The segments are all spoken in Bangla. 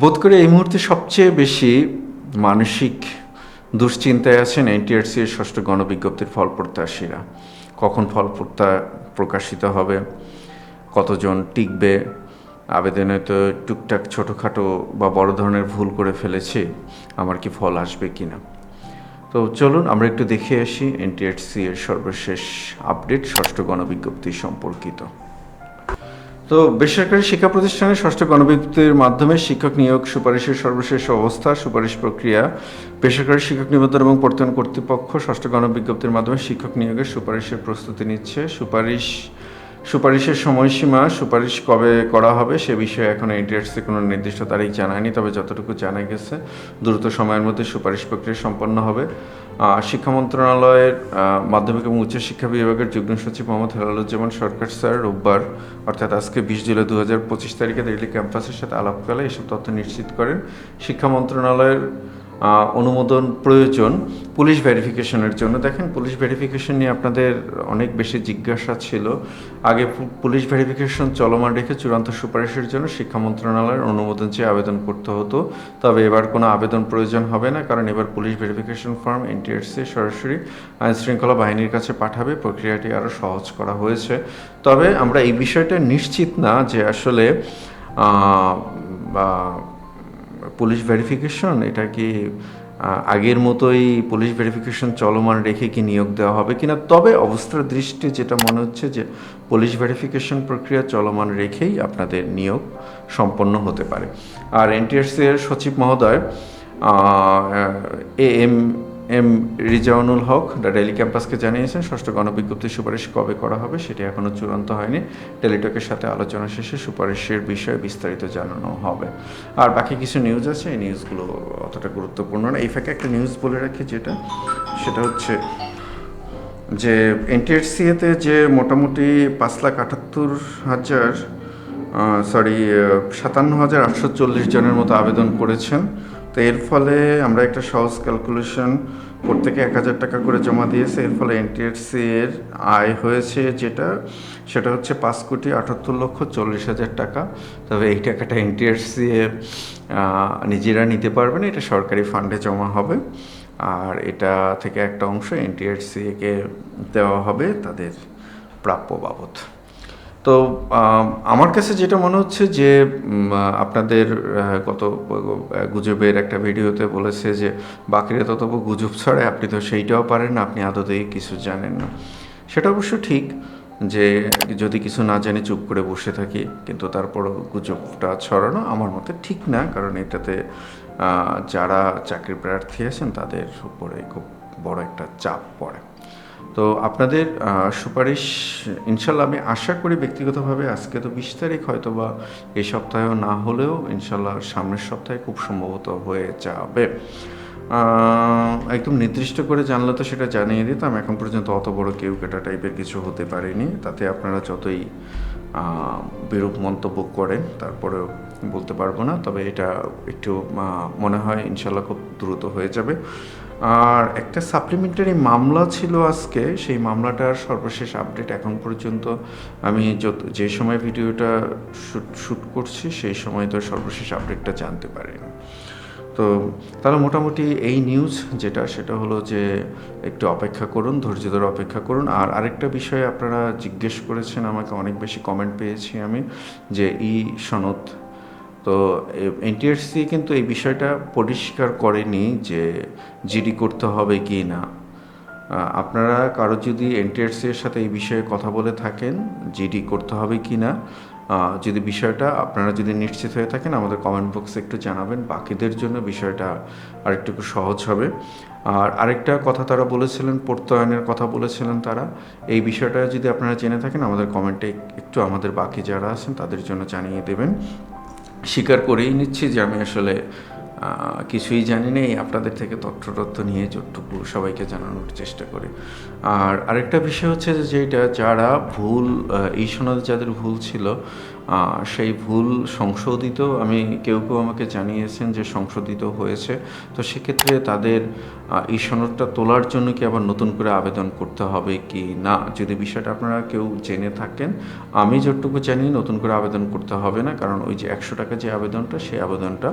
বোধ করি এই মুহূর্তে সবচেয়ে বেশি মানসিক দুশ্চিন্তায় আছেন এনটিআরসি এর ষষ্ঠ গণবিজ্ঞপ্তির ফল প্রত্যাশীরা। কখন ফল প্রকাশিত হবে, কতজন টিকবে, আবেদনে তো টুকটাক ছোটোখাটো বা বড় ধরনের ভুল করে ফেলেছি, আমার কি ফল আসবে কি না তো চলুন আমরা একটু দেখে আসি এনটিআরসি এর সর্বশেষ আপডেট ষষ্ঠ গণবিজ্ঞপ্তি সম্পর্কিত। তো বেসরকারি শিক্ষা প্রতিষ্ঠানে ষষ্ঠ গণবিজ্ঞপ্তির মাধ্যমে শিক্ষক নিয়োগ সুপারিশের সর্বশেষ অবস্থা, সুপারিশ প্রক্রিয়া, বেসরকারি শিক্ষক নিবন্ধন এবং প্রত্যয়ন কর্তৃপক্ষ ষষ্ঠ গণবিজ্ঞপ্তির মাধ্যমে শিক্ষক নিয়োগের সুপারিশের প্রস্তুতি নিচ্ছে। সুপারিশ সুপারিশের সময়সীমা, সুপারিশ কবে করা হবে সে বিষয়ে এখন এনটিআরসি কোনো নির্দিষ্ট তারিখ জানায়নি তবে যতটুকু জানা গেছে, দ্রুত সময়ের মধ্যে সুপারিশ প্রক্রিয়া সম্পন্ন হবে। শিক্ষা মন্ত্রণালয়ের মাধ্যমিক এবং উচ্চশিক্ষা বিভাগের যুগ্ম সচিব মোহাম্মদ হেলালুজ্জামান সরকার, স্যার, রোববার, অর্থাৎ আজকে বিশ জুলাই দু হাজার পঁচিশ তারিখে দিল্লি ক্যাম্পাসের সাথে আলাপকালে এসব তথ্য নিশ্চিত করেন। শিক্ষা মন্ত্রণালয়ের অনুমোদন প্রয়োজন পুলিশ ভেরিফিকেশনের জন্য। দেখেন, পুলিশ ভেরিফিকেশন নিয়ে আপনাদের অনেক বেশি জিজ্ঞাসা ছিল। আগে পুলিশ ভেরিফিকেশন চলমান রেখে চূড়ান্ত সুপারিশের জন্য শিক্ষা মন্ত্রণালয়ের অনুমোদন চেয়ে আবেদন করতে হতো। তবে এবার কোনো আবেদন প্রয়োজন হবে না, কারণ এবার পুলিশ ভেরিফিকেশন ফর্ম এনটিআরসি সরাসরি আইন শৃঙ্খলা বাহিনীর কাছে পাঠাবে। প্রক্রিয়াটি আরও সহজ করা হয়েছে। তবে আমরা এই বিষয়টা নিশ্চিত না যে আসলে বা পুলিশ ভেরিফিকেশন, এটা কি আগের মতোই পুলিশ ভেরিফিকেশন চলমান রেখে কি নিয়োগ দেওয়া হবে কিনা? তবে অবস্থার দৃষ্টি যেটা মনে হচ্ছে যে পুলিশ ভেরিফিকেশন প্রক্রিয়া চলমান রেখেই আপনাদের নিয়োগ সম্পন্ন হতে পারে। আর এনটিআরসি এর সচিব মহোদয় A, M M Rezaunul Haque the daily ক্যাম্পাসকে জানিয়েছেন, ষষ্ঠ গণবিজ্ঞপ্তির সুপারিশ কবে করা হবে সেটি এখনও চূড়ান্ত হয়নি। টেলিটকের সাথে আলোচনা শেষে সুপারিশের বিষয়ে বিস্তারিত জানানো হবে। আর বাকি কিছু নিউজ আছে, এই নিউজগুলো অতটা গুরুত্বপূর্ণ না। এই ফাঁকে একটা নিউজ বলে রাখি যেটা, সেটা হচ্ছে যে এনটিএসসিএতে যে মোটামুটি পাঁচ লাখ আটাত্তর হাজার সরি সাতান্ন হাজার আটশো চল্লিশ জনের মতো আবেদন করেছেন তো এর ফলে আমরা একটা সহজ ক্যালকুলেশন প্রত্যেকে এক হাজার টাকা করে জমা দিয়েছে, এর ফলে এনটিএসসি এর আয় হয়েছে যেটা, সেটা হচ্ছে পাঁচ কোটি আটাত্তর লক্ষ চল্লিশ হাজার টাকা। তবে এই টাকাটা এনটিএসসি নিজেরা নিতে পারবেন এটা সরকারি ফান্ডে জমা হবে। আর এটা থেকে একটা অংশ এনটিআরসিকে দেওয়া হবে তাদের প্রাপ্য বাবদ। তো আমার কাছে যেটা মনে হচ্ছে যে আপনাদের গত গুজবের একটা ভিডিওতে বলেছে যে, বাকিরা তো তবু গুজব ছড়ে আপনি তো সেইটাও পারেন না আপনি আদতেই কিছু জানেন না। সেটা অবশ্য ঠিক যে, যদি কিছু না জানি, চুপ করে বসে থাকি, কিন্তু তারপরও গুজবটা ছড়ানো আমার মতে ঠিক না, কারণ এটাতে যারা চাকরি প্রার্থী আছেন, তাদের উপরে খুব বড় একটা চাপ পড়ে। তো আপনাদের সুপারিশ, ইনশাল্লাহ আমি আশা করি ব্যক্তিগতভাবে আজকে তো বিশ তারিখ হয়তো বা এই সপ্তাহেও না হলেও ইনশাল্লাহ সামনের সপ্তাহে খুব সম্ভবত হয়ে যাবে। একদম নির্দিষ্ট করে জানলে তো সেটা জানিয়ে দিতাম, এখন পর্যন্ত অত বড় কেউ কেটা টাইপের কিছু হতে পারেনি। তাতে আপনারা যতই বিরূপ মন্তব্য করেন, তারপরেও বলতে পারব না। তবে এটা একটু মনে হয় ইনশাল্লাহ খুব দ্রুত হয়ে যাবে। আর একটা সাপ্লিমেন্টারি মামলা ছিল আজকে, সেই মামলাটার সর্বশেষ আপডেট এখন পর্যন্ত আমি যত, যে সময় ভিডিওটা শ্যুট শ্যুট করছি, সেই সময় তো সর্বশেষ আপডেটটা জানতে পারিনি। তো তাহলে মোটামুটি এই নিউজ যেটা, সেটা হলো যে একটু অপেক্ষা করুন, ধৈর্য ধরে অপেক্ষা করুন। আর আরেকটা বিষয়ে আপনারা জিজ্ঞেস করেছেন, আমাকে অনেক বেশি কমেন্ট পেয়েছি আমি, যে ই সনদ তো এনটিআরসি কিন্তু এই বিষয়টা পরিষ্কার করেনি যে জিডি করতে হবে কি না। আপনারা কারও যদি এনটিআরসি এর সাথে এই বিষয়ে কথা বলে থাকেন জিডি করতে হবে কি না যদি বিষয়টা আপনারা যদি নিশ্চিত হয়ে থাকেন, আমাদের কমেন্ট বক্সে একটু জানাবেন, বাকিদের জন্য বিষয়টা আরেকটু সহজ হবে। আর আরেকটা কথা তারা বলেছিলেন, প্রত্যয়নের কথা বলেছিলেন তারা, এই বিষয়টা যদি আপনারা জেনে থাকেন, আমাদের কমেন্টে একটু আমাদের বাকি যারা আছেন, তাদের জন্য জানিয়ে দেবেন। স্বীকার করেই নিচ্ছি যে আমি আসলে কিছুই জানি না এই আপনাদের থেকে তথ্য তথ্য নিয়ে যতটুকু সবাইকে জানানোর চেষ্টা করি। আর আরেকটা বিষয় হচ্ছে যে যেটা যারা ভুল এই সনদে যাদের ভুল ছিল সেই ভুল সংশোধিত, আমি কেউ কেউ আমাকে জানিয়েছেন যে সংশোধিত হয়েছে। তো সেক্ষেত্রে তাদের এই সনদটা তোলার জন্য কি আবার নতুন করে আবেদন করতে হবে কি না? যদি বিষয়টা আপনারা কেউ জেনে থাকেন, আমি যতটুকু জানি নতুন করে আবেদন করতে হবে না। কারণ ওই যে একশো টাকা যে আবেদনটা, সেই আবেদনটা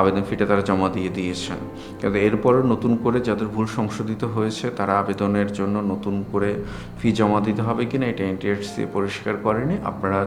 আবেদন ফিটা তারা জমা দিয়ে দিয়েছেন। কিন্তু এরপরও নতুন করে যাদের ভুল সংশোধিত হয়েছে, তারা আবেদনের জন্য নতুন করে ফি জমা দিতে হবে কিনা এটা এনটিআরসি পরিষ্কার করেনি। আপনারা